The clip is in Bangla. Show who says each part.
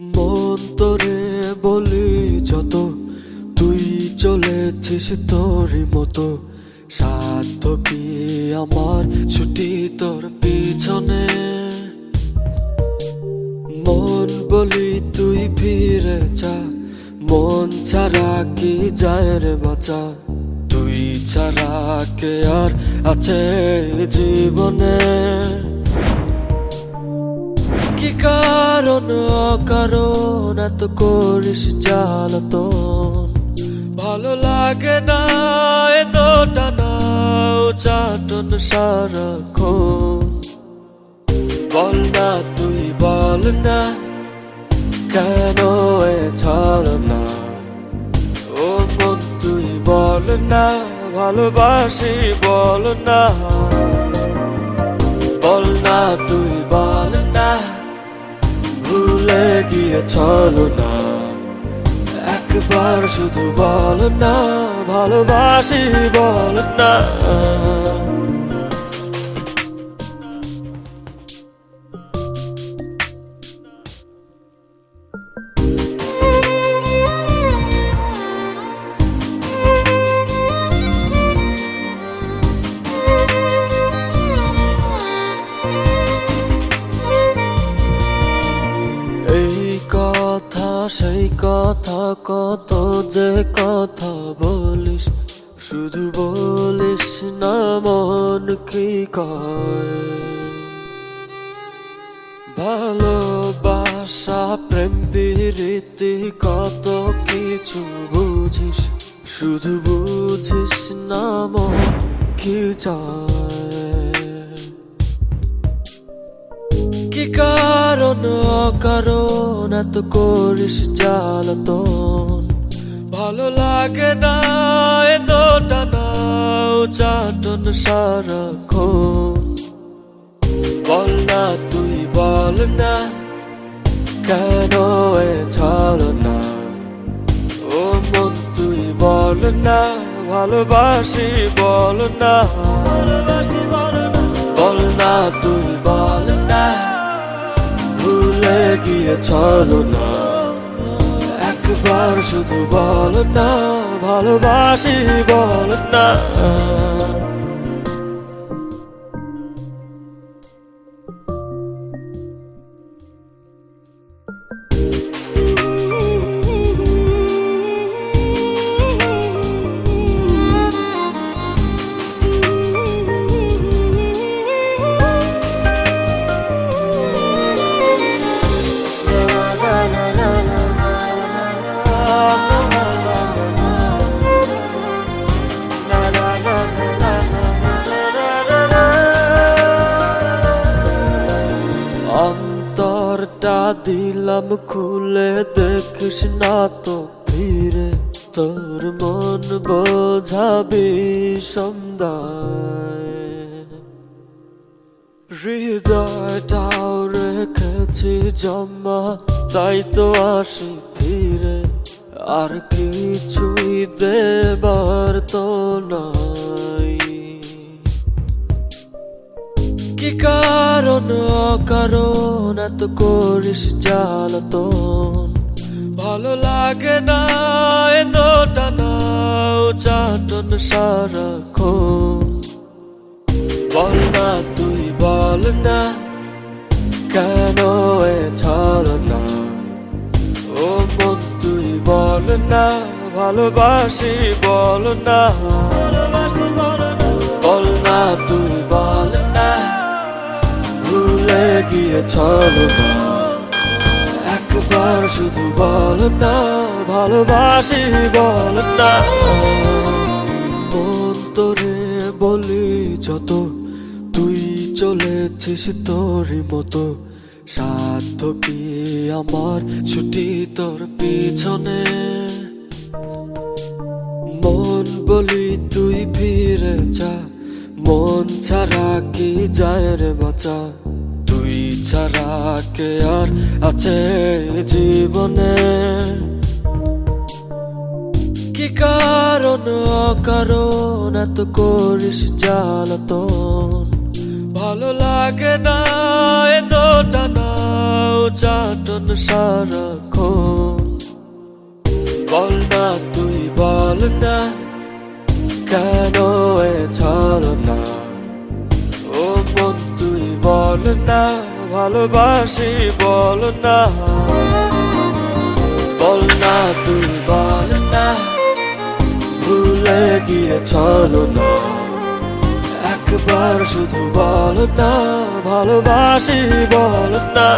Speaker 1: মন্তরে বলি যত, তুই চলেছিস তোর মতো। সাধ্য কি আমার ছুটি তোর পিছনে? মন বলি তুই ফিরে যা, মন ছাড়া কি যায় রে বাঁচা? তুই ছাড়া কে আর আছে জীবনে? কি কারণ? অকারণ এত করিস জ্বালাতন। ভালো লাগে না এ তো টানা চাটন সারাক্ষণ। বল না, তুই বল না, কেন এ ছাড় না ও মন, তুই বল না, ভালোবাসি বল না। বল না, তুই বল গিয়ে চলো না। একবার শুধু বল না ভালোবাসি বল না। কথা কত যে কথা বলিস, শুধু বলিস না মন কি কয় ভালোবাসা, প্রেম, প্রীতি কত কিছু বুঝিস, শুধু বুঝিস না মন কি চায়। কি কারণ, অকারণ? এত করিস জ্বালাতন। ভালো লাগে না তো টানা চাটন সারাক্ষণ। বল না তুই বল না, কেন এ না ও মন তুই বল না, ভালোবাসি বল না। ভালোবাসি বল না তুই বল না গিয়ে চলো না। একবার শুধু বল না ভালোবাসি বল না। অন্তরটা দিলাম খুলে দেখিস না তো ফিরে তোর মন বোঝাবি সন্ধ্যায় হৃদয়টাও রেখেছি জমা তাই তো আসি ফিরে আর কিছুই দেবার তো নাই কি কারণ অকারণ এত করিস জ্বালাতন? ভালো লাগে না এ তো টানা চাটন সারাক্ষণ। বল না, তুই বল না, কেন এ ছাড় না ও মন তুই বল না, ভালোবাসি বল না। গিয়ে চলো না। একবার শুধু বল না, ভালোবাসি বল না। মন তোরে বলি যত, তুই চলেছিস তোর মতো। সাধ্য কি আমার ছুটি তোর পিছনে? মন বলি তুই ফিরে যা, মন ছাড়া কি যায় রে বাঁচা? তুই ছাড়া কে আর আছে জীবনে। কি কারণ, অকারণ, এত করিস জ্বালাতন? ভালো লাগে না এ তো টানা চাটন সারাক্ষণ। বল না, তুই বল না চলো না ও মন তুই বল না, ভালোবাসি, বল না। বল না তুই, বল না। ভুলে গিয়ে চলো না। একবার শুধু বল না, ভালোবাসি, বল না।